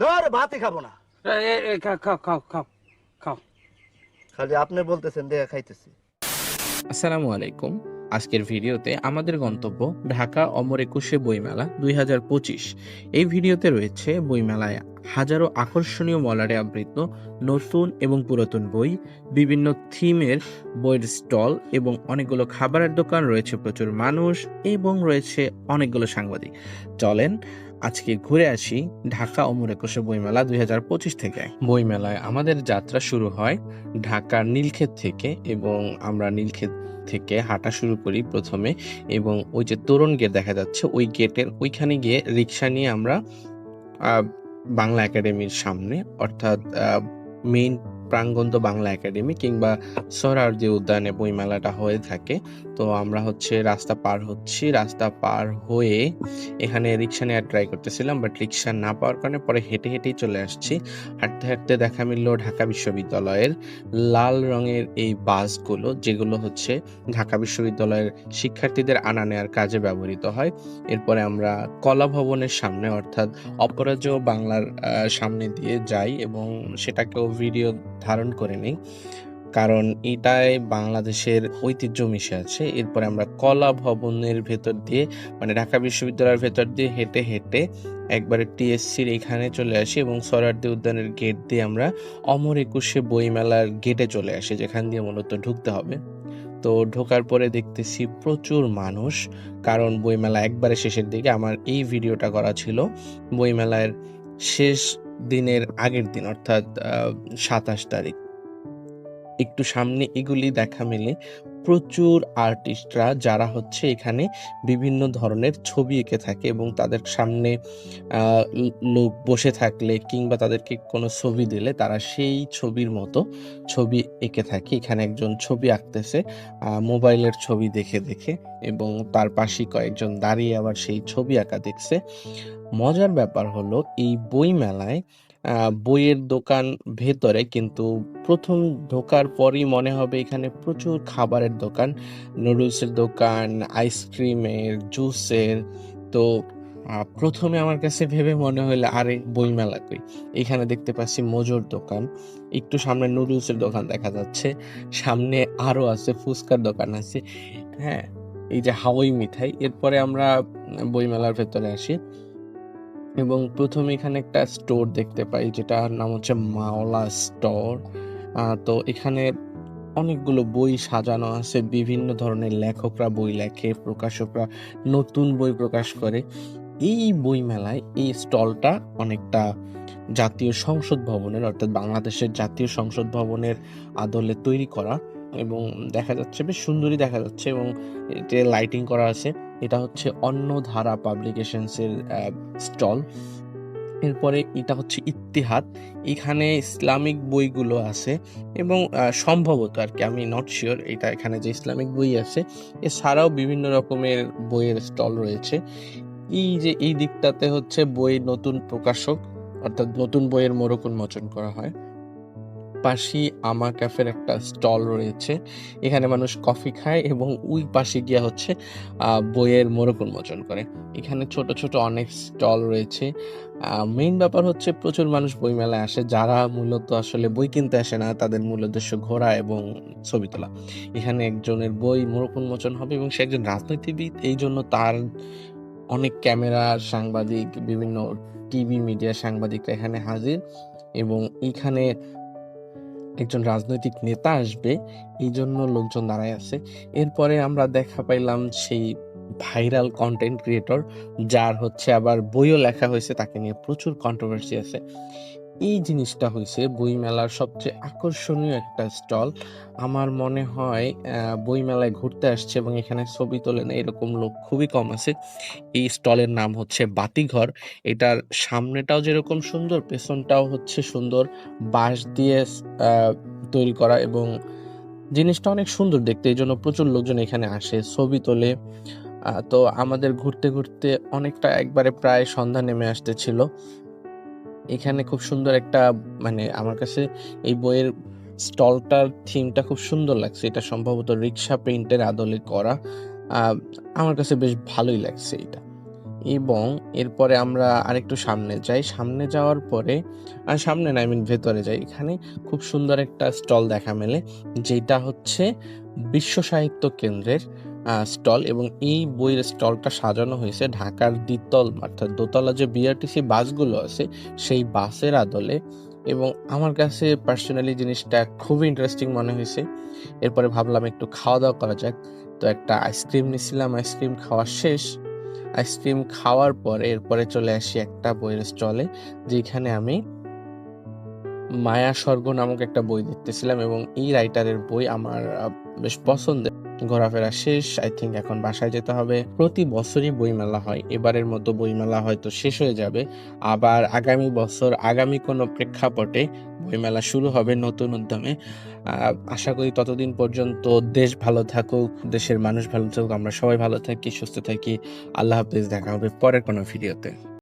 ধর ভাতই খাব না। এ- এ- এ, খাও খাও খাও খাও খাও। খালি আপনি বলতেছেন দেখা খাইতেছি। আসসালামু আলাইকুম। আজকের ভিডিওতে আমাদের গন্তব্য ঢাকা অমর একুশে বইমেলা দুই হাজার পঁচিশ। এই ভিডিওতে রয়েছে বইমেলায় হাজারো আকর্ষণীয় মলারে আবৃত নতুন এবং পুরাতন বই বিভিন্ন থিমের বইয়ের স্টল এবং অনেকগুলো খাবারের দোকান রয়েছে প্রচুর মানুষ এবং রয়েছে অনেকগুলো সাংবাদিক। চলেন আজকে ঘুরে আসি ঢাকা অমর একুশে বইমেলা দুই হাজার পঁচিশ থেকে। বইমেলায় আমাদের যাত্রা শুরু হয় ঢাকার নীলক্ষেত থেকে এবং আমরা নীলক্ষেত থেকে হাঁটা শুরু করি প্রথমে এবং ওই যে তোরণ গেট দেখা যাচ্ছে, ওই গেটের ওইখানে গিয়ে রিক্সা নিয়ে আমরা বাংলা একাডেমির সামনে অর্থাৎ মেইন প্রাঙ্গন্ত বাংলা একাডেমি কিংবা সোহরাওয়ার্দী উদ্যানে বইমেলাটা হয়ে থাকে, তো আমরা হচ্ছে রাস্তা পার হচ্ছি। রাস্তা পার হয়ে এখানে রিক্সা নেওয়ার ট্রাই করতেছিলাম বাট রিক্সা না পাওয়ার কারণে পরে হেঁটে হেঁটেই চলে আসছি। হাঁটতে হাঁটতে দেখা মিলল ঢাকা বিশ্ববিদ্যালয়ের লাল রঙের এই বাসগুলো, যেগুলো হচ্ছে ঢাকা বিশ্ববিদ্যালয়ের শিক্ষার্থীদের আনা নেওয়ার কাজে ব্যবহৃত হয়। এরপরে আমরা কলা ভবনের সামনে, অর্থাৎ অপরাজেয় বাংলার সামনে দিয়ে যাই এবং সেটাকেও ভিডিও ধারণ করে নিই। কারণ এটাই বাংলাদেশের ঐতিহ্য মিশে আছে। এরপরে আমরা কলা ভবনের ভেতর দিয়ে মানে ঢাকা বিশ্ববিদ্যালয়ের ভেতর দিয়ে হেঁটে হেঁটে একবারে টিএসসির এখানে চলে আসি এবং সরার্দি উদ্যানের গেট দিয়ে আমরা অমর একুশে বইমেলার গেটে চলে আসি, যেখান দিয়ে মূলত ঢুকতে হবে। তো ঢোকার পরে দেখতেছি প্রচুর মানুষ, কারণ বইমেলা একবারে শেষের দিকে। আমার এই ভিডিওটা করা ছিল। বইমেলার শেষ দিনের আগের দিন, অর্থাৎ সাতাশ তারিখ। একটু সামনে এগুলি দেখা মেলে। প্রচুর আর্টিস্টরা যারা হচ্ছে এখানে বিভিন্ন ধরনের ছবি এঁকে থাকে এবং তাদের সামনে লোক বসে থাকলে কিংবা তাদেরকে কোনো ছবি দিলে তারা সেই ছবির মতো ছবি এঁকে থাকে। এখানে একজন ছবি আঁকতেছে মোবাইলের ছবি দেখে দেখে এবং তার পাশে কয়েকজন দাঁড়িয়ে আবার সেই ছবি আঁকা দেখছে। মজার ব্যাপার হলো এই বই মেলায় বইয়ের দোকান ভেতরে কিন্তু প্রথম ঢোকার পরই মনে হবে এখানে প্রচুর খাবারের দোকান। নুডলসের দোকান, আইসক্রিমের, জুসের। তো প্রথমে আমার কাছে ভেবে মনে হলো আরে, বইমেলা কই? এখানে দেখতে পাচ্ছি মজুর দোকান। একটু সামনে নুডলসের দোকান দেখা যাচ্ছে। সামনে আরও আছে, ফুচকার দোকান আছে। হ্যাঁ এই যে হাওয়াই মিঠাই। এরপরে আমরা বইমেলার ভেতরে আসি। এবং প্রথমে এখানে একটা স্টোর দেখতে পাই, যেটার নাম হচ্ছে মাওলা স্টোর তো এখানে অনেকগুলো বই সাজানো আছে, বিভিন্ন ধরনের লেখকরা বই লেখে, প্রকাশকরা নতুন বই প্রকাশ করে। এই বই মেলায় এই স্টলটা অনেকটা জাতীয় সংসদ ভবনের, অর্থাৎ বাংলাদেশের জাতীয় সংসদ ভবনের আদলে তৈরি করা এবং দেখা যাচ্ছে, বেশ সুন্দরই দেখা যাচ্ছে এবং এতে লাইটিং করা আছে। এটা হচ্ছে অন্য ধারা পাবলিকেশনসের স্টল। এরপরে এটা হচ্ছে ইতিহাদ এখানে ইসলামিক বইগুলো আছে এবং সম্ভবত আর কি, আমি নট শিওর এটা এখানে যে ইসলামিক বই আছে, এছাড়াও বিভিন্ন রকমের বইয়ের স্টল রয়েছে। এই যে, এই দিকটাতে হচ্ছে বই নতুন প্রকাশক, অর্থাৎ নতুন বইয়ের মোড়ক উন্মোচন করা হয়। পাশেই আমা ক্যাফের একটা স্টল রয়েছে। এখানে মানুষ কফি খায় এবং ওই পাশে গিয়া হচ্ছে বইয়ের মোড়ক উন্মোচন করে। এখানে ছোট ছোট অনেক স্টল রয়েছে। মেইন ব্যাপার হচ্ছে প্রচুর মানুষ বই মেলায় আসে। যারা মূলত আসলে বই কিনতে আসে না, তাদের মূল উদ্দেশ্য ঘোরা এবং ছবি তোলা। এখানে একজনের বই মোড়ক উন্মোচন হবে এবং সে একজন রাজনীতিবিদ। এই জন্য তার অনেক ক্যামেরা, সাংবাদিক, বিভিন্ন টিভি মিডিয়া সাংবাদিকরা এখানে হাজির এবং এখানে একজন রাজনৈতিক নেতা আসবে এই জন্য লোকজন দাঁড়ায় আছে। এরপরে আমরা দেখা পাইলাম সেই ভাইরাল কন্টেন্ট ক্রিয়েটর যার হচ্ছে আবার বইও লেখা হয়েছে, তাকে নিয়ে প্রচুর কন্ট্রোভার্সি আছে। এই জিনিসটা হয়েছে বই মেলার সবচেয়ে আকর্ষণীয় একটা স্টল। আমার মনে হয় আহ, বই মেলায় ঘুরতে আসছে এবং এখানে ছবি তোলে না এরকম লোক খুবই কম আছে। এই স্টলের নাম হচ্ছে বাতিঘর। এটার সামনেটাও যেরকম সুন্দর পেছনটাও হচ্ছে সুন্দর। বাঁশ দিয়ে তৈরি করা এবং জিনিসটা অনেক সুন্দর দেখতে। এই জন্য প্রচুর লোকজন এখানে আসে ছবি তোলে। তো আমাদের ঘুরতে ঘুরতে অনেকটা একবারে প্রায় সন্ধ্যা নেমে আসতেছিল। এখানে খুব সুন্দর একটা মানে আমার কাছে এই বইয়ের স্টলটার থিমটা খুব সুন্দর লাগছে। এটা সম্ভবত রিক্সা প্রিন্টের আদলে করা। আমার কাছে বেশ ভালোই লাগছে এটা। এবং এরপরে আমরা আরেকটু সামনে যাই। সামনে যাওয়ার পরে, আর সামনে না মিন ভেতরে যাই। এখানে খুব সুন্দর একটা স্টল দেখা মেলে, যেটা হচ্ছে বিশ্ব সাহিত্য কেন্দ্রের স্টল এবং এই বইয়ের স্টলটা সাজানো হয়েছে ঢাকার দ্বিতল অর্থাৎ দোতলা যে বিআরটিসি বাসগুলো আছে, সেই বাসের আদলে। এবং আমার কাছে পার্সোনালি জিনিসটা খুবই ইন্টারেস্টিং মনে হয়েছে। এরপরে ভাবলাম একটু খাওয়া দাওয়া করা যাক। তো একটা আইসক্রিম নিছিলাম আইসক্রিম খাওয়া শেষ। আইসক্রিম খাওয়ার পরে এরপরে চলে আসি একটা বইয়ের স্টলে, যেখানে আমি মায়া স্বর্গ নামক একটা বই দেখতেছিলাম এবং এই রাইটারের বই আমার বেশ পছন্দের। ঘোরাফেরা শেষ আই থিঙ্ক এখন বাসায় যেতে হবে। প্রতি বছরই বইমেলা হয়। এবারের মতো বইমেলা হয়তো শেষ হয়ে যাবে। আবার আগামী বছর, আগামী কোনো প্রেক্ষাপটে বইমেলা শুরু হবে নতুন উদ্যমে। আশা করি ততদিন পর্যন্ত দেশ ভালো থাকুক, দেশের মানুষ ভালো থাকুক। আমরা সবাই ভালো থাকি, সুস্থ থাকি। আল্লাহ হাফেজ, দেখা হবে পরের কোনো ভিডিওতে।